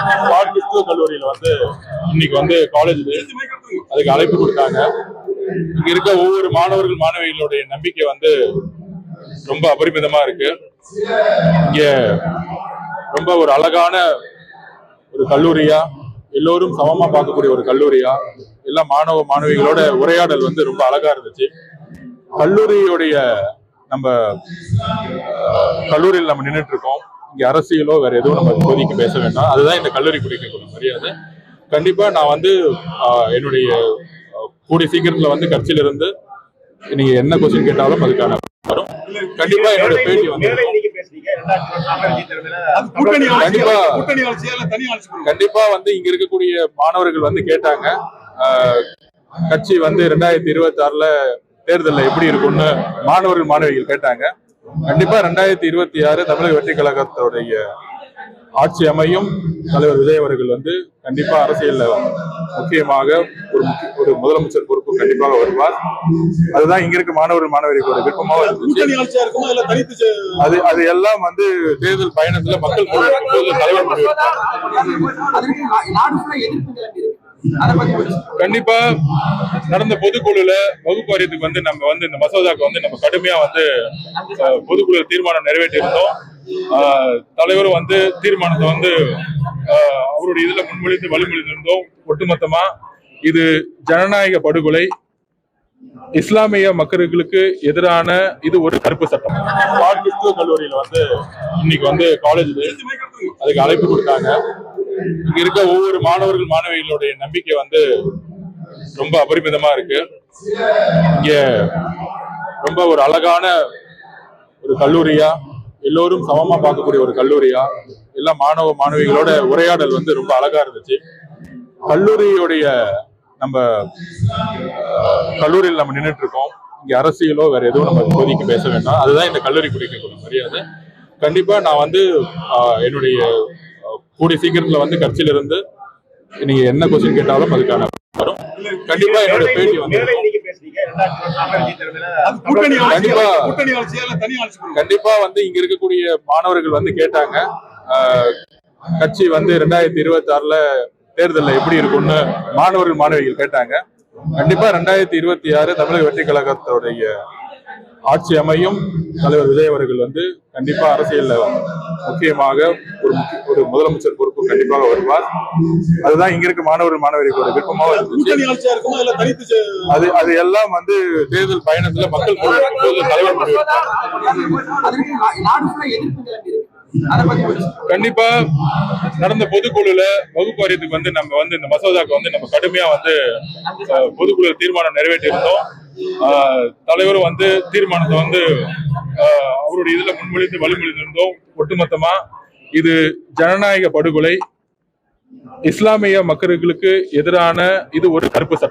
Scott கிறிஸ்துவ கல்லூரியில வந்து இன்னைக்கு வந்து காலேஜ் அதுக்கு அழைப்பு கொடுத்தாங்க. இங்க இருக்க ஒவ்வொரு மாணவர்கள் மாணவிகளுடைய நம்பிக்கை வந்து ரொம்ப அபரிமிதமா இருக்கு. இங்க ரொம்ப ஒரு அழகான ஒரு கல்லூரியா எல்லோரும் சமமா பார்க்கக்கூடிய ஒரு கல்லூரியா எல்லா மாணவ மாணவிகளோட உரையாடல் வந்து ரொம்ப அழகா இருந்துச்சு. கல்லூரியுடைய நம்ம கல்லூரியில் நம்ம நின்றுட்டு இருக்கோம். இங்க அரசியலோ வேற எதுவும் நம்ம இப்போதைக்கு பேச வேண்டாம். அதுதான் இந்த கல்லூரி குறிக்கக்கூடிய மரியாதை. கண்டிப்பா நான் வந்து என்னுடைய கூடிய சீக்கிரத்துல வந்து கட்சியில இருந்து நீங்க என்ன கொஸ்டின் கேட்டாலும் அதுக்கான வரும். கண்டிப்பா என்னோட பேட்டி வந்து கண்டிப்பா. கண்டிப்பா வந்து இங்க இருக்கக்கூடிய மாணவர்கள் வந்து கேட்டாங்க கட்சி வந்து ரெண்டாயிரத்தி இருபத்தி ஆறுல தேர்தல்ல எப்படி இருக்கும்னு மாணவர்கள் மாணவிகள் கேட்டாங்க. கண்டிப்பா ரெண்டாயிரத்தி இருபத்தி ஆறு தமிழக வெற்றி கழகத்துடைய ஆட்சி அமையும். தலைவர் விஜய் அவர்கள் வந்து கண்டிப்பா அரசியல்ல முக்கியமாக ஒரு ஒரு முதலமைச்சர் பொறுப்பு கண்டிப்பாக வருவார். அதுதான் இங்க இருக்க மாணவர்கள் மாணவிகளோட விருப்பமாக அது அது எல்லாம் வந்து தேர்தல் பயணத்துல மக்கள் தலைவர் கண்டிப்பா நடந்த பொதுக்குழுல வகுப்பு வாரியத்துக்கு வந்து நம்ம வந்து இந்த மசோதாக்கு வந்து நம்ம கடுமையா வந்து பொதுக்குழு தீர்மானம் நிறைவேற்றி இருந்தோம் அஹ், தலைவரும் வந்து தீர்மானத்தை வந்து அவருடைய இதுல முன்மொழிந்து வழிமொழிந்து இருந்தோம் ஒட்டுமொத்தமா இது ஜனநாயக படுகொலை இஸ்லாமிய மக்களுக்கு எதிரான இது ஒரு கருப்பு சட்டம். கிறிஸ்துவ கல்லூரியில வந்து இன்னைக்கு வந்து காலேஜ் அதுக்கு அழைப்பு கொடுத்தாங்க. இங்க இருக்க ஒவ்வொரு மாணவர்கள் மாணவிகளுடைய நம்பிக்கை வந்து ரொம்ப அபரிமிதமா இருக்கு. இங்க ரொம்ப ஒரு அழகான ஒரு கல்லூரியா எல்லோரும் சமமா பார்க்கக்கூடிய ஒரு கல்லூரியா எல்லா மாணவ மாணவிகளோட உரையாடல் வந்து ரொம்ப அழகா இருந்துச்சு. கல்லூரியுடைய நம்ம கல்லூரியில் நம்ம நின்றுட்டு இருக்கோம் இங்க அரசியலோ வேற எதுவும் நம்ம இப்போதைக்கு பேச வேண்டாம். அதுதான் இந்த கல்லூரி குறிக்கக்கூடிய மரியாதை. கண்டிப்பா நான் வந்து என்னுடைய கூடிய சீக்கிரத்துல வந்து கட்சியில இருந்து நீங்க என்ன கொஸ்டின் கேட்டாலும் அதுக்கான வரும். கண்டிப்பா என்னோட பேட்டி வந்து கண்டிப்பா. கண்டிப்பா வந்து இங்க இருக்கக்கூடிய மாணவர்கள் வந்து கேட்டாங்க. கட்சி வந்து ரெண்டாயிரத்தி இருபத்தி ஆறுல தேர்தல்ல எப்படி இருக்கும்னு மாணவர்கள் மாணவிகள் கேட்டாங்க. கண்டிப்பா ரெண்டாயிரத்தி இருபத்தி ஆறு தமிழக வெற்றி கழகத்துடைய ஆட்சி அமையும். தலைவர் விஜய் அவர்கள் வந்து கண்டிப்பா அரசியல்ல முக்கியமாக ஒரு ஒரு முதலமைச்சர் பொறுப்பு கண்டிப்பாக வருவார். அதுதான் இங்க இருக்க மாணவர்கள் மாணவிகளோட விருப்பமாக இருந்துச்சு அது அது எல்லாம் வந்து தேர்தல் பயணத்துல மக்கள் தலைவர். கண்டிப்பா நடந்த பொதுக்குழுல வகுப்பு வாரியத்துக்கு வந்து நம்ம வந்து இந்த மசோதாக்கு வந்து நம்ம கடுமையா வந்து பொதுக்குழு தீர்மானம் நிறைவேற்றி இருந்தோம் அஹ், தலைவரும் வந்து தீர்மானத்தை வந்து அவருடைய இதுல முன்மொழிந்து வழிமொழிந்து இருந்தோம் ஒட்டுமொத்தமா இது ஜனநாயக படுகொலை இஸ்லாமிய மக்களுக்கு எதிரான இது ஒரு கருப்பு சட்டம்.